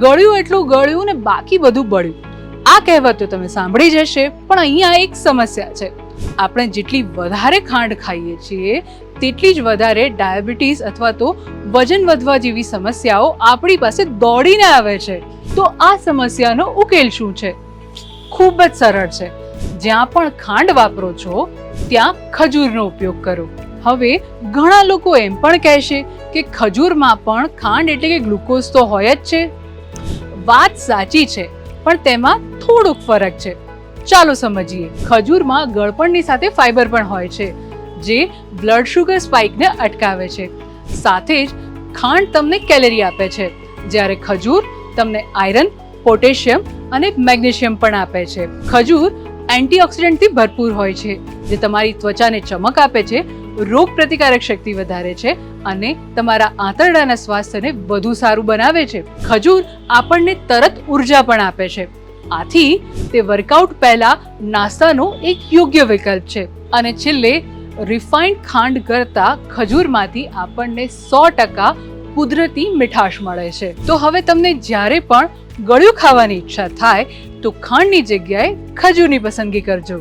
ગળ્યું એટલું ગળ્યું ને બાકી બધું બળ્યું. આ કહેવત તો તમે સાંભળી જ હશે, પણ અહીંયા એક સમસ્યા છે. આપણે જેટલી વધારે ખાંડ ખાઈએ છીએ, તેટલી જ વધારે ડાયાબિટીસ અથવા તો વજન વધવા જેવી સમસ્યાઓ આપણી પાસે દોડીને આવે છે. તો આ સમસ્યાનો ઉકેલ શું છે? ખૂબ જ સરળ છે. જ્યાં પણ ખાંડ વાપરો છો, ત્યાં ખજૂરનો ઉપયોગ કરો. હવે ઘણા લોકો એમ પણ કહેશે કે ખજૂરમાં પણ ખાંડ એટલે કે ગ્લુકોઝ તો હોય જ છે. વાત સાચી છે, પણ તેમાં થોડોક ફરક છે. ચાલો સમજીએ, ખજૂરમાં ગળપણની સાથે ફાઈબર પણ હોય છે, જે બ્લડ શુગર સ્પાઇકને અટકાવે છે. સાથે જ ખાંડ તમને કેલરી આપે છે, જ્યારે ખજૂર તમને આયરન પોટેશિયમ અને મેગ્નેશિયમ પણ આપે છે. ખજૂર એન્ટીઓક્સિડન્ટથી ભરપૂર હોય છે, જે તમારી ત્વચાને ચમક આપે છે રોગ પ્રતિકારક શક્તિ વધારે છે અને તમારા આંતરડાના સ્વાસ્થ્યને વધુ સારું બનાવે છે. ખજૂર આપણને તરત ઊર્જા પણ આપે છે. આથી તે વર્કઆઉટ પહેલા નાસ્તાનો એક યોગ્ય વિકલ્પ છે અને છેલ્લે રિફાઇન્ડ ખાંડ કરતાં ખજૂરમાંથી આપણને સો ટકા કુદરતી મીઠાશ મળે છે. તો હવે તમને જ્યારે પણ ગળ્યું ખાવાની ઈચ્છા થાય તો ખાંડની જગ્યાએ ખજૂરની પસંદગી કરજો.